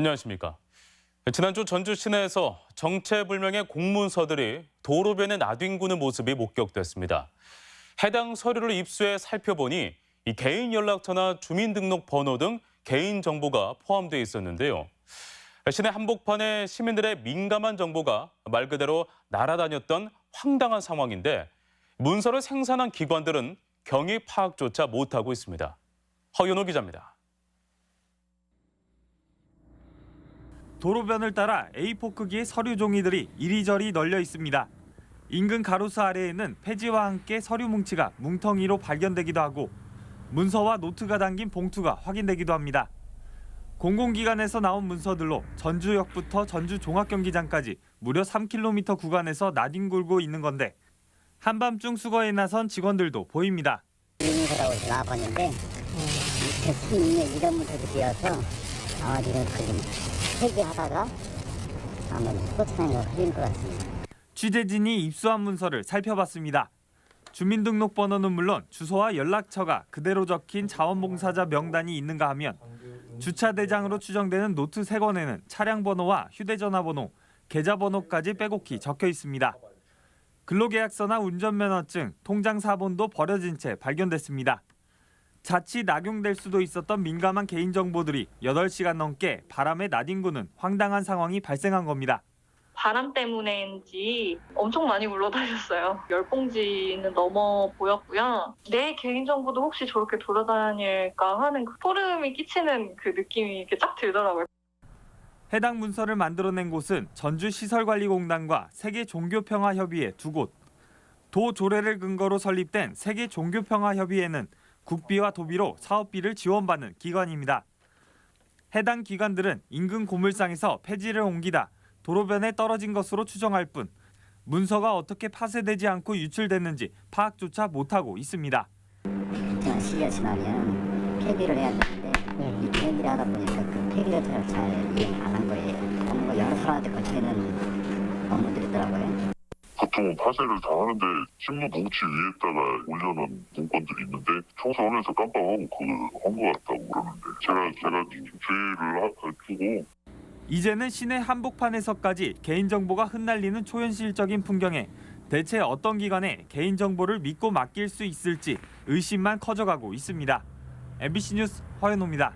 안녕하십니까. 지난주 전주 시내에서 정체불명의 공문서들이 도로변에 나뒹구는 모습이 목격됐습니다. 해당 서류를 입수해 살펴보니 이 개인 연락처나 주민등록번호 등 개인 정보가 포함되어 있었는데요. 시내 한복판에 시민들의 민감한 정보가 말 그대로 날아다녔던 황당한 상황인데 문서를 생산한 기관들은 경위 파악조차 못하고 있습니다. 허윤호 기자입니다. 도로변을 따라 A4 크기의 서류 종이들이 이리저리 널려 있습니다. 인근 가로수 아래에는 폐지와 함께 서류 뭉치가 뭉텅이로 발견되기도 하고 문서와 노트가 담긴 봉투가 확인되기도 합니다. 공공기관에서 나온 문서들로 전주역부터 전주 종합경기장까지 무려 3km 구간에서 나뒹굴고 있는 건데 한밤중 수거에 나선 직원들도 보입니다. 나와봤는데 대통령의 이름부터 비어서 지금 그림 회귀하다가 아마 거 흘린 것 같습니다. 취재진이 입수한 문서를 살펴봤습니다. 주민등록번호는 물론 주소와 연락처가 그대로 적힌 자원봉사자 명단이 있는가 하면 주차 대장으로 추정되는 노트 3권에는 차량 번호와 휴대전화 번호, 계좌 번호까지 빼곡히 적혀 있습니다. 근로계약서나 운전면허증, 통장 사본도 버려진 채 발견됐습니다. 자칫 악용될 수도 있었던 민감한 개인정보들이 8시간 넘게 바람에 나뒹구는 황당한 상황이 발생한 겁니다. 바람 때문에인지 엄청 많이 굴러다녔어요. 열 봉지는 넘어 보였고요. 내 개인정보도 혹시 저렇게 돌아다닐까 하는 그 소름이 끼치는 그 느낌이 이렇게 쫙 들더라고요. 해당 문서를 만들어낸 곳은 전주시설관리공단과 세계종교평화협의회 두 곳. 도 조례를 근거로 설립된 세계종교평화협의회는 국비와 도비로 사업비를 지원받는 기관입니다. 해당 기관들은 인근 고물상에서 폐지를 옮기다 도로변에 떨어진 것으로 추정할 뿐 문서가 어떻게 파쇄되지 않고 유출됐는지 파악조차 못하고 있습니다. 시기가 지나면 폐기를 해야 되는데 이 폐기를 하다 보니까 그 폐기 자체를 잘 이행 안한 거예요. 여러 사람한테 걸치는 업무들이 있더라고요. 보통은 파쇄를 다 하는데 신문 뭉치 위에다가 올려놓은 문건들이 있는데 청소하면서 깜빡하고 그걸 한것 같다고 그러는데 제가 제가 주의를 하- 주고 이제는 시내 한복판에서까지 개인정보가 흩날리는 초현실적인 풍경에 대체 어떤 기관에 개인정보를 믿고 맡길 수 있을지 의심만 커져가고 있습니다. MBC 뉴스 허연호입니다.